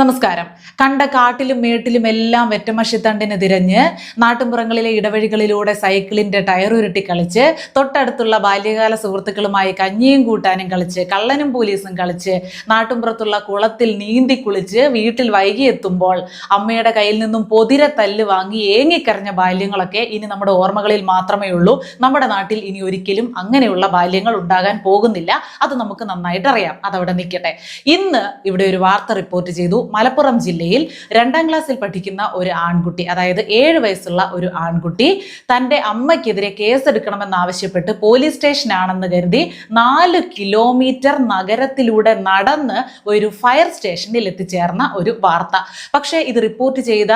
നമസ്കാരം. കണ്ട കാട്ടിലും മേട്ടിലും എല്ലാം വെറ്റമഷിത്തണ്ടിന് തിരഞ്ഞ് നാട്ടുമ്പുറങ്ങളിലെ ഇടവഴികളിലൂടെ സൈക്കിളിന്റെ ടയർ ഉരുട്ടി കളിച്ച് തൊട്ടടുത്തുള്ള ബാല്യകാല സുഹൃത്തുക്കളുമായി കഞ്ഞിയും കൂട്ടാനും കളിച്ച് കള്ളനും പോലീസും കളിച്ച് നാട്ടുമ്പുറത്തുള്ള കുളത്തിൽ നീന്തി കുളിച്ച് വീട്ടിൽ വൈകി എത്തുമ്പോൾ അമ്മയുടെ കയ്യിൽ നിന്നും പൊതിര തല്ല് വാങ്ങി ഏങ്ങിക്കരഞ്ഞ ബാല്യങ്ങളൊക്കെ ഇനി നമ്മുടെ ഓർമ്മകളിൽ മാത്രമേ ഉള്ളൂ. നമ്മുടെ നാട്ടിൽ ഇനി ഒരിക്കലും അങ്ങനെയുള്ള ബാല്യങ്ങൾ ഉണ്ടാകാൻ പോകുന്നില്ല. അത് നമുക്ക് നന്നായിട്ട് അറിയാം. അതവിടെ നിൽക്കട്ടെ. ഇന്ന് ഇവിടെ ഒരു വാർത്ത റിപ്പോർട്ട് ചെയ്തു. മലപ്പുറം ജില്ലയിൽ രണ്ടാം ക്ലാസ്സിൽ പഠിക്കുന്ന ഒരു ആൺകുട്ടി അതായത് ഏഴ് വയസ്സുള്ള ഒരു ആൺകുട്ടി തന്റെ അമ്മയ്ക്കെതിരെ കേസെടുക്കണമെന്നാവശ്യപ്പെട്ട് പോലീസ് സ്റ്റേഷനാണെന്ന് കരുതി നാല് കിലോമീറ്റർ നഗരത്തിലൂടെ നടന്ന് ഒരു ഫയർ സ്റ്റേഷനിൽ എത്തിച്ചേർന്ന ഒരു വാർത്ത. പക്ഷേ ഇത് റിപ്പോർട്ട് ചെയ്ത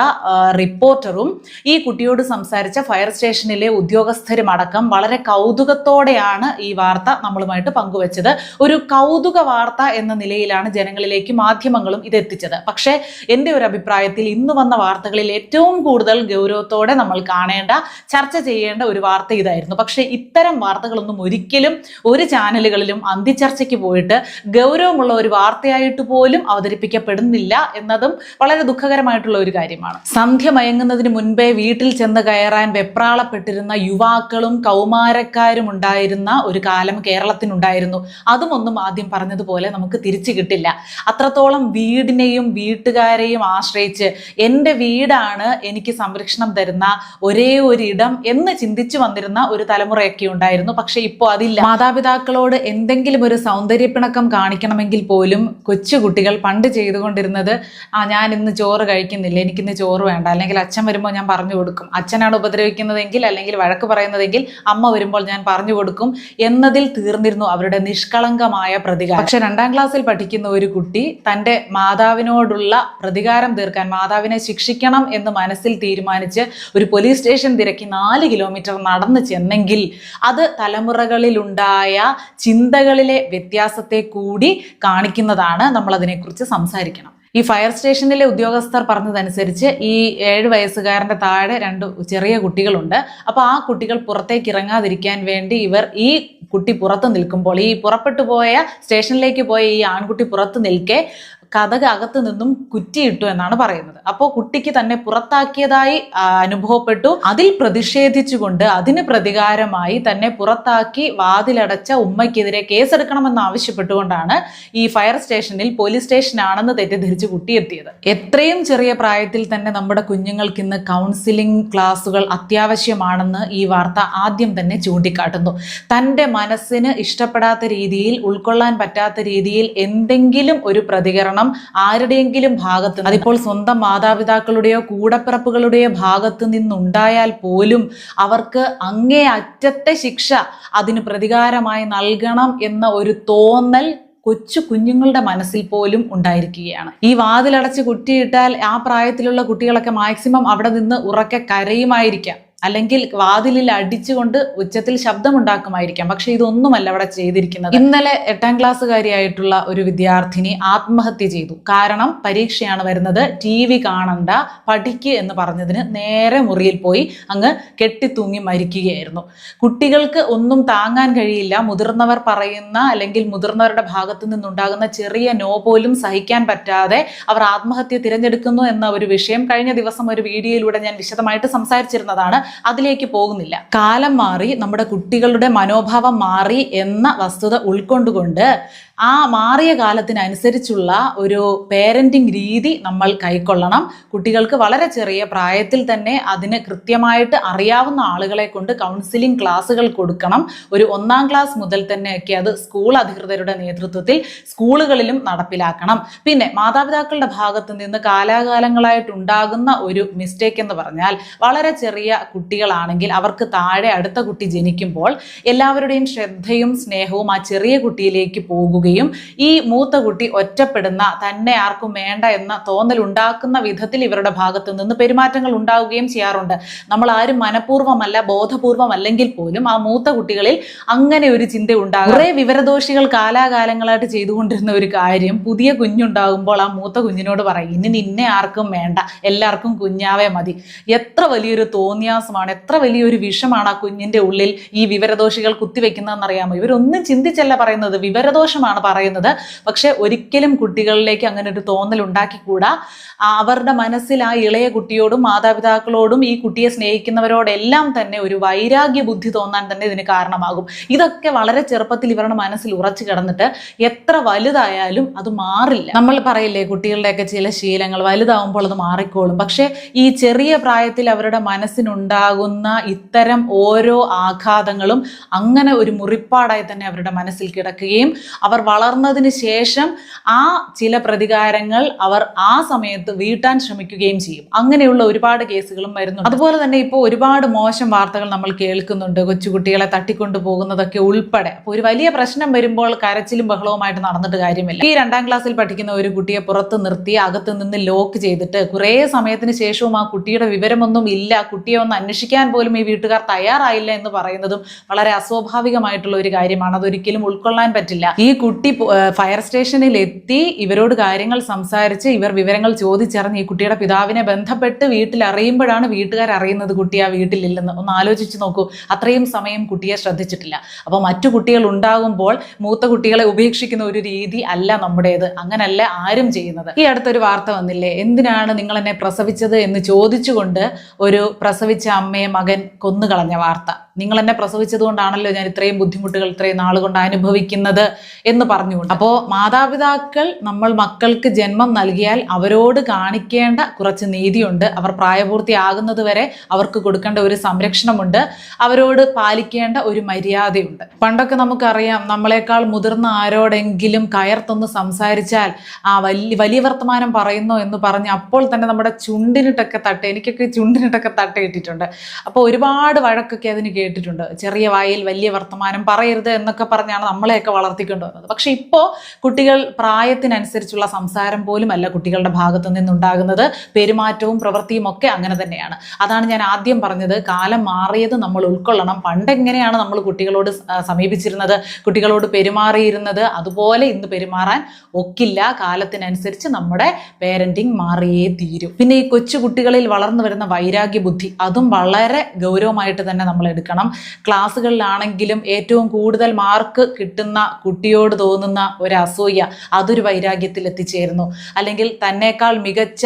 റിപ്പോർട്ടറും ഈ കുട്ടിയോട് സംസാരിച്ച ഫയർ സ്റ്റേഷനിലെ ഉദ്യോഗസ്ഥരും അടക്കം വളരെ കൗതുകത്തോടെയാണ് ഈ വാർത്ത നമ്മളുമായിട്ട് പങ്കുവച്ചത്. ഒരു കൗതുക വാർത്ത എന്ന നിലയിലാണ് ജനങ്ങളിലേക്ക് മാധ്യമങ്ങളും ഇത് എത്തിച്ചത്. പക്ഷേ എന്റെ ഒരു അഭിപ്രായത്തിൽ ഇന്ന് വന്ന വാർത്തകളിൽ ഏറ്റവും കൂടുതൽ ഗൗരവത്തോടെ നമ്മൾ കാണേണ്ട ചർച്ച ചെയ്യേണ്ട ഒരു വാർത്ത ഇതായിരുന്നു. പക്ഷേ ഇത്തരം വാർത്തകളൊന്നും ഒരിക്കലും ഒരു ചാനലുകളിലും അന്തിച്ചർച്ചയ്ക്ക് പോയിട്ട് ഗൗരവമുള്ള ഒരു വാർത്തയായിട്ട് പോലും അവതരിപ്പിക്കപ്പെടുന്നില്ല എന്നതും വളരെ ദുഃഖകരമായിട്ടുള്ള ഒരു കാര്യമാണ്. സന്ധ്യ മയങ്ങുന്നതിന് മുൻപേ വീട്ടിൽ ചെന്ന് കയറാൻ വെപ്രാളപ്പെട്ടിരുന്ന യുവാക്കളും കൗമാരക്കാരും ഉണ്ടായിരുന്ന ഒരു കാലം കേരളത്തിനുണ്ടായിരുന്നു. അതും ഒന്നും ആദ്യം പറഞ്ഞതുപോലെ നമുക്ക് തിരിച്ചു കിട്ടില്ല. അത്രത്തോളം വീടിനെയും വീട്ടുകാരെയും ആശ്രയിച്ച് എന്റെ വീടാണ് എനിക്ക് സംരക്ഷണം തരുന്ന ഒരേ ഒരു ഇടം എന്ന് ചിന്തിച്ചു വന്നിരുന്ന ഒരു തലമുറയൊക്കെ ഉണ്ടായിരുന്നു. പക്ഷെ ഇപ്പോൾ അതില്ല. മാതാപിതാക്കളോട് എന്തെങ്കിലും ഒരു സൗന്ദര്യപ്പിണക്കം കാണിക്കണമെങ്കിൽ പോലും കൊച്ചുകുട്ടികൾ പണ്ട് ചെയ്തുകൊണ്ടിരുന്നത് ആ ഞാൻ ഇന്ന് ചോറ് കഴിക്കുന്നില്ല എനിക്കിന്ന് ചോറ് വേണ്ട. അല്ലെങ്കിൽ അച്ഛൻ വരുമ്പോൾ ഞാൻ പറഞ്ഞു കൊടുക്കും. അച്ഛനാണ് ഉപദ്രവിക്കുന്നതെങ്കിൽ അല്ലെങ്കിൽ വഴക്ക് പറയുന്നതെങ്കിൽ അമ്മ വരുമ്പോൾ ഞാൻ പറഞ്ഞു കൊടുക്കും എന്നതിൽ തീർന്നിരുന്നു അവരുടെ നിഷ്കളങ്കമായ പ്രതികാരം. പക്ഷെ രണ്ടാം ക്ലാസ്സിൽ പഠിക്കുന്ന ഒരു കുട്ടി തന്റെ മാതാവിനോടുള്ള പ്രതികാരം തീർക്കാൻ മാതാവിനെ ശിക്ഷിക്കണം എന്ന് മനസ്സിൽ തീരുമാനിച്ച് ഒരു പോലീസ് സ്റ്റേഷൻ തിരക്കി നാല് കിലോമീറ്റർ നടന്നു ചെന്നെങ്കിൽ അത് തലമുറകളിലുണ്ടായ ചിന്തകളിലെ വ്യത്യാസത്തെ കൂടി കാണിക്കുന്നതാണ് നമ്മൾ അതിനെക്കുറിച്ച് സംസാരിക്കണം. ഈ ഫയർ സ്റ്റേഷനിലെ ഉദ്യോഗസ്ഥർ പറഞ്ഞതനുസരിച്ച് ഈ ഏഴ് വയസ്സുകാരന്റെ താഴെ രണ്ട് ചെറിയ കുട്ടികളുണ്ട്. അപ്പോൾ ആ കുട്ടികൾ പുറത്തേക്ക് ഇറങ്ങാതിരിക്കാൻ വേണ്ടി ഇവർ ഈ കുട്ടി പുറത്ത് നിൽക്കുമ്പോൾ ഈ പുറപ്പെട്ടു പോയ സ്റ്റേഷനിലേക്ക് പോയ ഈ ആൺകുട്ടി പുറത്ത് നിൽക്കെ കഥക് അകത്ത് നിന്നും കുറ്റിയിട്ടു എന്നാണ് പറയുന്നത്. അപ്പോൾ കുട്ടിക്ക് തന്നെ പുറത്താക്കിയതായി അനുഭവപ്പെട്ടു. അതിൽ പ്രതിഷേധിച്ചുകൊണ്ട് അതിന് പ്രതികാരമായി തന്നെ പുറത്താക്കി വാതിലടച്ച ഉമ്മയ്ക്കെതിരെ കേസെടുക്കണമെന്ന് ആവശ്യപ്പെട്ടുകൊണ്ടാണ് ഈ ഫയർ സ്റ്റേഷനിൽ പോലീസ് സ്റ്റേഷനാണെന്ന് തെറ്റിദ്ധരിച്ച് കുട്ടിയെത്തിയത്. എത്രയും ചെറിയ പ്രായത്തിൽ തന്നെ നമ്മുടെ കുഞ്ഞുങ്ങൾക്ക് ഇന്ന് കൗൺസിലിംഗ് ക്ലാസുകൾ അത്യാവശ്യമാണെന്ന് ഈ വാർത്ത ആദ്യം തന്നെ ചൂണ്ടിക്കാട്ടുന്നു. തന്റെ മനസ്സിന് ഇഷ്ടപ്പെടാത്ത രീതിയിൽ ഉൾക്കൊള്ളാൻ പറ്റാത്ത രീതിയിൽ എന്തെങ്കിലും ഒരു പ്രതികരണം ആരുടെയെങ്കിലും ഭാഗത്ത് അതിപ്പോൾ സ്വന്തം മാതാപിതാക്കളുടെയോ കൂടപ്പിറപ്പുകളുടെയോ ഭാഗത്ത് നിന്നുണ്ടായാൽ പോലും അവർക്ക് അങ്ങേ അറ്റത്തെ ശിക്ഷ അതിന് പ്രതികാരമായി നൽകണം എന്ന ഒരു തോന്നൽ കൊച്ചു കുഞ്ഞുങ്ങളുടെ മനസ്സിൽ പോലും ഉണ്ടായിരിക്കുകയാണ്. ഈ വാതിലടച്ച് കുറ്റിയിട്ടാൽ ആ പ്രായത്തിലുള്ള കുട്ടികളൊക്കെ മാക്സിമം അവിടെ നിന്ന് ഉറക്കെ കരയുമായിരിക്കാം. അല്ലെങ്കിൽ വാതിലിൽ അടിച്ചുകൊണ്ട് ഉച്ചത്തിൽ ശബ്ദമുണ്ടാക്കുമായിരിക്കാം. പക്ഷെ ഇതൊന്നുമല്ല അവിടെ ചെയ്തിരിക്കുന്നത്. ഇന്നലെ എട്ടാം ക്ലാസ്സുകാരിയായിട്ടുള്ള ഒരു വിദ്യാർത്ഥിനി ആത്മഹത്യ ചെയ്തു. കാരണം പരീക്ഷയാണ് വരുന്നത്. ടി വി കാണണ്ട പഠിക്കുക എന്ന് പറഞ്ഞതിന് നേരെ മുറിയിൽ പോയി അങ്ങ് കെട്ടിത്തൂങ്ങി മരിക്കുകയായിരുന്നു. കുട്ടികൾക്ക് ഒന്നും താങ്ങാൻ കഴിയില്ല. മുതിർന്നവർ പറയുന്ന അല്ലെങ്കിൽ മുതിർന്നവരുടെ ഭാഗത്തു നിന്നുണ്ടാകുന്ന ചെറിയ നോ പോലും സഹിക്കാൻ പറ്റാതെ അവർ ആത്മഹത്യ തിരഞ്ഞെടുക്കുന്നു എന്ന ഒരു വിഷയം കഴിഞ്ഞ ദിവസം ഒരു വീഡിയോയിലൂടെ ഞാൻ വിശദമായിട്ട് സംസാരിച്ചിരുന്നതാണ്. അതിലേക്ക് പോകുന്നില്ല. കാലം മാറി നമ്മുടെ കുട്ടികളുടെ മനോഭാവം മാറി എന്ന വസ്തുത ഉൾക്കൊണ്ടുകൊണ്ട് ആ മാറിയ കാലത്തിനനുസരിച്ചുള്ള ഒരു പേരന്റിങ് രീതി നമ്മൾ കൈക്കൊള്ളണം. കുട്ടികൾക്ക് വളരെ ചെറിയ പ്രായത്തിൽ തന്നെ അതിന് കൃത്യമായിട്ട് അറിയാവുന്ന ആളുകളെ കൊണ്ട് കൗൺസിലിംഗ് ക്ലാസ്സുകൾ കൊടുക്കണം. ഒരു ഒന്നാം ക്ലാസ് മുതൽ തന്നെയൊക്കെ അത് സ്കൂൾ അധികൃതരുടെ നേതൃത്വത്തിൽ സ്കൂളുകളിലും നടപ്പിലാക്കണം. പിന്നെ മാതാപിതാക്കളുടെ ഭാഗത്ത് നിന്ന് കാലാകാലങ്ങളായിട്ടുണ്ടാകുന്ന ഒരു മിസ്റ്റേക്ക് എന്ന് പറഞ്ഞാൽ വളരെ ചെറിയ കുട്ടികളാണെങ്കിൽ അവർക്ക് താഴെ അടുത്ത കുട്ടി ജനിക്കുമ്പോൾ എല്ലാവരുടെയും ശ്രദ്ധയും സ്നേഹവും ആ ചെറിയ കുട്ടിയിലേക്ക് പോകുകയും ഈ മൂത്ത കുട്ടി ഒറ്റപ്പെടുന്ന തന്നെ ആർക്കും വേണ്ട എന്ന തോന്നൽ ഉണ്ടാക്കുന്ന വിധത്തിൽ ഇവരുടെ ഭാഗത്തു നിന്ന് പെരുമാറ്റങ്ങൾ ഉണ്ടാവുകയും ചെയ്യാറുണ്ട്. നമ്മൾ ആരും മനഃപൂർവമല്ല ബോധപൂർവമല്ലെങ്കിൽ പോലും ആ മൂത്ത കുട്ടികളിൽ അങ്ങനെ ഒരു ചിന്ത ഉണ്ടാകും. കുറേ വിവരദോഷികൾ കാലാകാലങ്ങളായിട്ട് ചെയ്തുകൊണ്ടിരുന്ന ഒരു കാര്യം പുതിയ കുഞ്ഞുണ്ടാകുമ്പോൾ ആ മൂത്ത കുഞ്ഞിനോട് പറയും ഇനി നിന്നെ ആർക്കും വേണ്ട എല്ലാവർക്കും കുഞ്ഞാവേ മതി. എത്ര വലിയൊരു തോന്നിയാസം തോന്നിവാസമാണ് എത്ര വലിയൊരു വിഷമാണ് ആ കുഞ്ഞിന്റെ ഉള്ളിൽ ഈ വിവരദോഷികൾ കുത്തിവെക്കുന്നതെന്നറിയാമോ? ഇവരൊന്നും ചിന്തിച്ചല്ല പറയുന്നത്. വിവരദോഷമാണ് പറയുന്നത്. പക്ഷെ ഒരിക്കലും കുട്ടികളിലേക്ക് അങ്ങനെ ഒരു തോന്നൽ ഉണ്ടാക്കിക്കൂടാ. അവരുടെ മനസ്സിൽ ആ ഇളയ കുട്ടിയോടും മാതാപിതാക്കളോടും ഈ കുട്ടിയെ സ്നേഹിക്കുന്നവരോടെല്ലാം തന്നെ ഒരു വൈരാഗ്യ ബുദ്ധി തോന്നാൻ തന്നെ ഇതിന് കാരണമാകും. ഇതൊക്കെ വളരെ ചെറുപ്പത്തിൽ ഇവരുടെ മനസ്സിൽ ഉറച്ചു കിടന്നിട്ട് എത്ര വലുതായാലും അത് മാറില്ല. നമ്മൾ പറയില്ലേ കുട്ടികളുടെയൊക്കെ ചില ശീലങ്ങൾ വലുതാവുമ്പോൾ അത് മാറിക്കോളും. പക്ഷേ ഈ ചെറിയ പ്രായത്തിൽ അവരുടെ മനസ്സിനുണ്ടാകുന്ന ഇത്തരം ഓരോ ആഘാതങ്ങളും അങ്ങനെ ഒരു മുറിപ്പാടായി തന്നെ അവരുടെ മനസ്സിൽ കിടക്കുകയും അവർ വളർന്നതിന് ശേഷം ആ ചില പ്രതികാരങ്ങൾ അവർ ആ സമയത്ത് വീട്ടാൻ ശ്രമിക്കുകയും ചെയ്യും. അങ്ങനെയുള്ള ഒരുപാട് കേസുകളും വരുന്നുണ്ട്. അതുപോലെ തന്നെ ഇപ്പോൾ ഒരുപാട് മോശം വാർത്തകൾ നമ്മൾ കേൾക്കുന്നുണ്ട്. കൊച്ചുകുട്ടികളെ തട്ടിക്കൊണ്ടു പോകുന്നതൊക്കെ ഉൾപ്പെടെ. അപ്പോൾ ഒരു വലിയ പ്രശ്നം വരുമ്പോൾ കരച്ചിലും ബഹളവുമായിട്ട് നടന്നിട്ട് കാര്യമില്ല. ഈ രണ്ടാം ക്ലാസ്സിൽ പഠിക്കുന്ന ഒരു കുട്ടിയെ പുറത്ത് നിർത്തി അകത്ത് നിന്ന് ലോക്ക് ചെയ്തിട്ട് കുറേ സമയത്തിന് ശേഷവും ആ കുട്ടിയുടെ വിവരമൊന്നും ഇല്ല. കുട്ടിയെ ഒന്ന് അന്വേഷിക്കാൻ പോലും ഈ വീട്ടുകാർ തയ്യാറായില്ല എന്ന് പറയുന്നതും വളരെ അസ്വാഭാവികമായിട്ടുള്ള ഒരു കാര്യമാണ്. അതൊരിക്കലും ഉൾക്കൊള്ളാൻ പറ്റില്ല. ഈ കുട്ടി ഫയർ സ്റ്റേഷനിൽ എത്തി ഇവരോട് കാര്യങ്ങൾ സംസാരിച്ച് ഇവർ വിവരങ്ങൾ ചോദിച്ചറിഞ്ഞ് ഈ കുട്ടിയുടെ പിതാവിനെ ബന്ധപ്പെട്ട് വീട്ടിൽ അറിയുമ്പോഴാണ് വീട്ടുകാർ അറിയുന്നത് കുട്ടി ആ വീട്ടിലില്ലെന്ന്. ഒന്ന് ആലോചിച്ച് നോക്കൂ. അത്രയും സമയം കുട്ടിയെ ശ്രദ്ധിച്ചിട്ടില്ല. അപ്പോൾ മറ്റു കുട്ടികൾ ഉണ്ടാകുമ്പോൾ മൂത്ത കുട്ടികളെ ഉപേക്ഷിക്കുന്ന ഒരു രീതി അല്ല നമ്മുടേത്. അങ്ങനല്ല ആരും ചെയ്യുന്നത്. ഈ അടുത്തൊരു വാർത്ത വന്നില്ലേ? എന്തിനാണ് നിങ്ങൾ എന്നെ പ്രസവിച്ചത് എന്ന് ചോദിച്ചുകൊണ്ട് ഒരു പ്രസവിച്ച അമ്മയെ മകൻ കൊന്നുകളഞ്ഞ വാർത്ത. നിങ്ങൾ എന്നെ പ്രസവിച്ചത് കൊണ്ടാണല്ലോ ഞാൻ ഇത്രയും ബുദ്ധിമുട്ടുകൾ ഇത്രയും നാൾ കൊണ്ട് അനുഭവിക്കുന്നത് എന്ന് പറഞ്ഞുകൊണ്ട്. അപ്പോൾ മാതാപിതാക്കൾ നമ്മൾ മക്കൾക്ക് ജന്മം നൽകിയാൽ അവരോട് കാണിക്കേണ്ട കുറച്ച് നീതിയുണ്ട്. അവർ പ്രായപൂർത്തിയാകുന്നത് വരെ അവർക്ക് കൊടുക്കേണ്ട ഒരു സംരക്ഷണമുണ്ട്. അവരോട് പാലിക്കേണ്ട ഒരു മര്യാദയുണ്ട്. പണ്ടൊക്കെ നമുക്കറിയാം നമ്മളെക്കാൾ മുതിർന്ന ആരോടെങ്കിലും കയർത്തൊന്ന് സംസാരിച്ചാൽ ആ വലിയ വലിയ വർത്തമാനം പറയുന്നു എന്ന് പറഞ്ഞ് അപ്പോൾ തന്നെ നമ്മുടെ ചുണ്ടിനിട്ടൊക്കെ തട്ട് എനിക്കൊക്കെ ചുണ്ടിനിട്ടൊക്കെ തട്ടയിട്ടിട്ടുണ്ട്. അപ്പോൾ ഒരുപാട് വഴക്കൊക്കെ അതിന് കേട്ടിട്ടുണ്ട്. ചെറിയ വായിൽ വലിയ വർത്തമാനം പറയരുത് എന്നൊക്കെ പറഞ്ഞാണ് നമ്മളെയൊക്കെ വളർത്തിക്കൊണ്ടുവന്നത്. പക്ഷെ ഇപ്പോൾ കുട്ടികൾ പ്രായത്തിനനുസരിച്ചുള്ള സംസാരം പോലും അല്ല കുട്ടികളുടെ ഭാഗത്തു നിന്നുണ്ടാകുന്നത്. പെരുമാറ്റവും പ്രവൃത്തിയും ഒക്കെ അങ്ങനെ തന്നെയാണ്. അതാണ് ഞാൻ ആദ്യം പറഞ്ഞത്. കാലം മാറിയത് നമ്മൾ ഉൾക്കൊള്ളണം. പണ്ടെങ്ങനെയാണ് നമ്മൾ കുട്ടികളോട് സമീപിച്ചിരുന്നത്? കുട്ടികളോട് പെരുമാറിയിരുന്നത്? അതുപോലെ ഇന്ന് പെരുമാറാൻ ഒക്കില്ല. കാലത്തിനനുസരിച്ച് നമ്മുടെ പേരന്റിങ് മാറിയേ തീരും. പിന്നെ ഈ കൊച്ചു കുട്ടികളിൽ വളർന്നു വരുന്ന വൈരാഗ്യ ബുദ്ധി അതും വളരെ ഗൗരവമായിട്ട് തന്നെ നമ്മൾ എടുക്കണം. ക്ലാസ്സുകളിലാണെങ്കിലും ഏറ്റവും കൂടുതൽ മാർക്ക് കിട്ടുന്ന കുട്ടിയോട് തോന്നുന്ന ഒരു അസൂയ അതൊരു വൈരാഗ്യത്തിൽ എത്തിച്ചേരുന്നു അല്ലെങ്കിൽ തന്നെക്കാൾ മികച്ച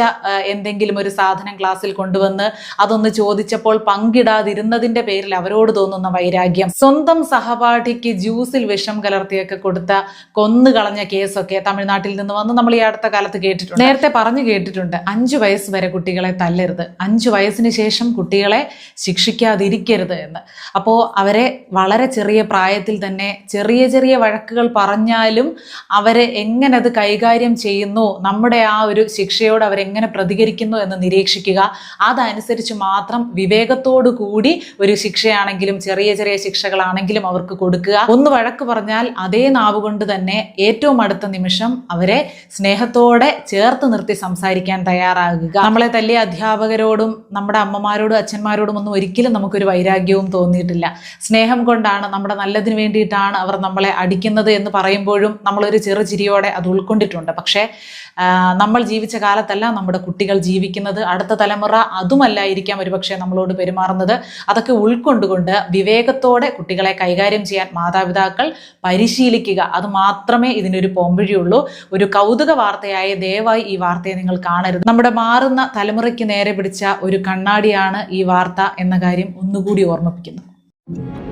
എന്തെങ്കിലും ഒരു സാധനം ക്ലാസ്സിൽ കൊണ്ടുവന്ന് അതൊന്ന് ചോദിച്ചപ്പോൾ പങ്കിടാതിരുന്നതിന്റെ പേരിൽ അവരോട് തോന്നുന്ന വൈരാഗ്യം. സ്വന്തം സഹപാഠിക്ക് ജ്യൂസിൽ വിഷം കലർത്തിയൊക്കെ കൊടുത്ത കൊന്നുകളഞ്ഞ കേസൊക്കെ തമിഴ്നാട്ടിൽ നിന്ന് വന്ന് നമ്മൾ ഈ അടുത്ത കാലത്ത് കേട്ടിട്ടുണ്ട്. നേരത്തെ പറഞ്ഞു കേട്ടിട്ടുണ്ട് അഞ്ചു വയസ്സ് വരെ കുട്ടികളെ തല്ലരുത് അഞ്ചു വയസ്സിന് ശേഷം കുട്ടികളെ ശിക്ഷിക്കാതിരിക്കരുത് എന്ന്. അപ്പോൾ അവരെ വളരെ ചെറിയ പ്രായത്തിൽ തന്നെ ചെറിയ ചെറിയ വഴക്കുകൾ പറഞ്ഞാലും അവരെ എങ്ങനെ അത് കൈകാര്യം ചെയ്യുന്നു നമ്മുടെ ആ ഒരു ശിക്ഷയോട് അവരെങ്ങനെ പ്രതികരിക്കുന്നു എന്ന് നിരീക്ഷിക്കുക അതനുസരിച്ച് മാത്രം വിവേകത്തോടു കൂടി ഒരു ശിക്ഷയാണെങ്കിലും ചെറിയ ചെറിയ ശിക്ഷകളാണെങ്കിലും അവർക്ക് കൊടുക്കുക. ഒന്ന് വഴക്ക് പറഞ്ഞാൽ അതേ നാവ് കൊണ്ട് തന്നെ ഏറ്റവും അടുത്ത നിമിഷം അവരെ സ്നേഹത്തോടെ ചേർത്ത് നിർത്തി സംസാരിക്കാൻ തയ്യാറാകുക. നമ്മളെ തല്ലിയ അധ്യാപകരോടും നമ്മുടെ അമ്മമാരോടും അച്ഛന്മാരോടും ഒന്നും ഒരിക്കലും നമുക്കൊരു വൈരാഗ്യവും തോന്നിയിട്ടില്ല. സ്നേഹം കൊണ്ടാണ് നമ്മുടെ നല്ലതിന് വേണ്ടിയിട്ടാണ് അവർ നമ്മളെ അടിക്കുന്നത് എന്ന് പറയുമ്പോഴും നമ്മളൊരു ചെറു ചിരിയോടെ അത് ഉൾക്കൊണ്ടിട്ടുണ്ട്. പക്ഷേ നമ്മൾ ജീവിച്ച കാലത്തല്ല നമ്മുടെ കുട്ടികൾ ജീവിക്കുന്നത്. അടുത്ത തലമുറ അതുമല്ലായിരിക്കാം ഒരുപക്ഷെ നമ്മളോട് പെരുമാറുന്നത്. അതൊക്കെ ഉൾക്കൊണ്ടുകൊണ്ട് വിവേകത്തോടെ കുട്ടികളെ കൈകാര്യം ചെയ്യാൻ മാതാപിതാക്കൾ പരിശീലിക്കുക. അത് മാത്രമേ ഇതിനൊരു പോംവഴിയുള്ളൂ. ഒരു കൗതുക വാർത്തയായ ദയവായി ഈ വാർത്തയെ നിങ്ങൾ കാണരുത്. നമ്മുടെ മാറുന്ന തലമുറയ്ക്ക് നേരെ പിടിച്ച ഒരു കണ്ണാടിയാണ് ഈ വാർത്ത എന്ന കാര്യം ഒന്നുകൂടി Thank you